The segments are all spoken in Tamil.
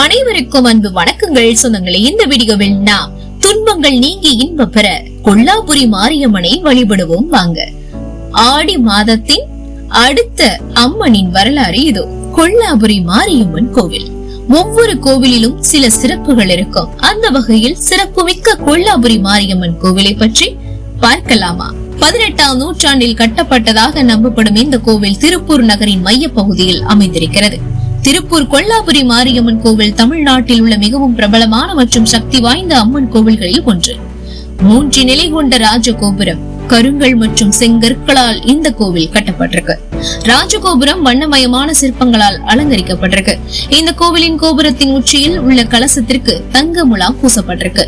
அனைவருக்கும் அன்பு வணக்கங்கள். சொந்தங்களே இந்த வீடியோவில் நாம் துன்பங்கள் நீங்கி இன்ப பெற கொல்லாபுரி மாரியம்மனை வழிபடுவோம் வாங்க. ஆடி மாதத்தின் அடுத்த அம்மனின் வரலாறு இதோ. கொல்லாபுரி மாரியம்மன் கோவில். ஒவ்வொரு கோவிலிலும் சில சிறப்புகள் இருக்கும். அந்த வகையில் சிறப்புமிக்க கொல்லாபுரி மாரியம்மன் கோவிலை பற்றி பார்க்கலாமா? பதினெட்டாம் நூற்றாண்டில் கட்டப்பட்டதாக நம்பப்படும் இந்த கோவில் திருப்பூர் நகரின் மைய பகுதியில் அமைந்திருக்கிறது. திருப்பூர் கொல்லாபுரி மாரியம்மன் கோவில் தமிழ்நாட்டில் உள்ள மிகவும் பிரபலமான மற்றும் சக்தி வாய்ந்த அம்மன் கோவில்களில் ஒன்று. மூன்று நிலை கொண்ட ராஜகோபுரம் கருங்கல் மற்றும் செங்கற்களால் இந்த கோவில் கட்டப்பட்டிருக்கு. ராஜகோபுரம் வண்ணமயமான சிற்பங்களால் அலங்கரிக்கப்பட்டிருக்கு. இந்த கோவிலின் கோபுரத்தின் உச்சியில் உள்ள கலசத்திற்கு தங்க முலா பூசப்பட்டிருக்கு.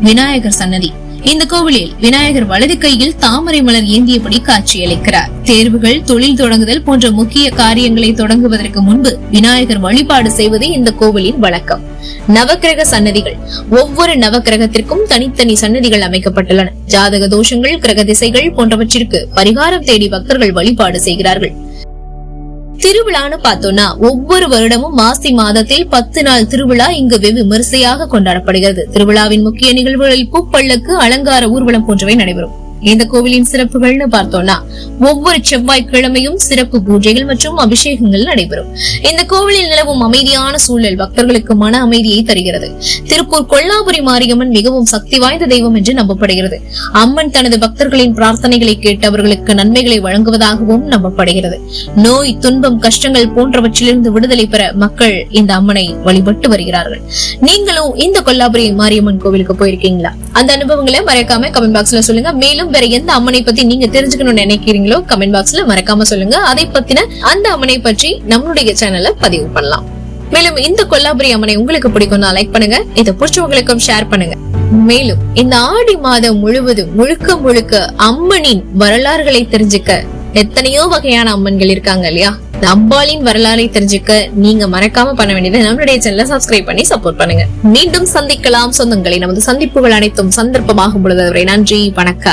விநாயகர் சன்னதி இந்த கோவிலில் விநாயகர் வலது கையில் தாமரை மலர் ஏந்தியபடி காட்சியளிக்கிறார். தேர்வுகள் தொழில் தொடங்குதல் போன்ற முக்கிய காரியங்களை தொடங்குவதற்கு முன்பு விநாயகர் வழிபாடு செய்வதே இந்த கோவிலின் வழக்கம். நவக்கிரக சன்னதிகள். ஒவ்வொரு நவக்கிரகத்திற்கும் தனித்தனி சன்னதிகள் அமைக்கப்பட்டுள்ளன. ஜாதக தோஷங்கள் கிரக திசைகள் போன்றவற்றிற்கு பரிகாரம் தேடி பக்தர்கள் வழிபாடு செய்கிறார்கள். திருவிழான்னு பார்த்தோம்னா ஒவ்வொரு வருடமும் மாசி மாதத்தில் பத்து நாள் திருவிழா இங்கு வெகு விமரிசையாக கொண்டாடப்படுகிறது. திருவிழாவின் முக்கிய நிகழ்வுகளில் பூப்பள்ளக்கு அலங்கார ஊர்வலம் போன்றவை நடைபெறும். இந்த கோவிலின் சிறப்புகள்னு பார்த்தோம்னா ஒவ்வொரு செவ்வாய்க்கிழமையும் சிறப்பு பூஜைகள் மற்றும் அபிஷேகங்கள் நடைபெறும். இந்த கோவிலில் நிலவும் அமைதியான சூழல் பக்தர்களுக்கு மன அமைதியை தருகிறது. திருப்பூர் கொல்லாபுரி மாரியம்மன் மிகவும் சக்தி வாய்ந்த தெய்வம் என்று நம்பப்படுகிறது. அம்மன் தனது பக்தர்களின் பிரார்த்தனைகளை கேட்டு அவர்களுக்கு நன்மைகளை வழங்குவதாகவும் நம்பப்படுகிறது. நோய் துன்பம் கஷ்டங்கள் போன்றவற்றிலிருந்து விடுதலை பெற மக்கள் இந்த அம்மனை வழிபட்டு வருகிறார்கள். நீங்களும் இந்த கொல்லாபுரி மாரியம்மன் கோவிலுக்கு போயிருக்கீங்களா? அந்த அனுபவங்களை மறக்காம கமெண்ட் பாக்ஸ்ல சொல்லுங்க. மேலும் வேற எந்த அம்மனை பத்தி நீங்க தெரிஞ்சுக்கணும்னு நினைக்கிறீங்களோ கமெண்ட் பாக்ஸ்ல மறக்காம சொல்லுங்க. அதை பத்தின அந்த அம்மனை பற்றி நம்மளுடைய சேனல்ல பதிவு பண்ணலாம். மேலும் இந்த கொல்லாபுரி அம்மனை உங்களுக்கு பிடிக்கும்னா லைக் பண்ணுங்க. இதை பிடிச்சவங்களுக்கும் ஷேர் பண்ணுங்க. மேலும் இந்த ஆடி மாதம் முழுவதும் முழுக்க முழுக்க அம்மனின் வரலாறுகளை தெரிஞ்சுக்க எத்தனையோ வகையான அம்மன்கள் இருக்காங்க இல்லையா? இந்த அம்பாளின் வரலாறை தெரிஞ்சுக்க நீங்க மறக்காம பண்ண வேண்டியது நம்மளுடைய சேனலை சப்ஸ்கிரைப் பண்ணி சப்போர்ட் பண்ணுங்க. மீண்டும் சந்திக்கலாம். சொந்தங்களை நமது சந்திப்புகள் அனைத்தும் சந்தர்ப்பமாகும் பொழுது நன்றி. வணக்கம்.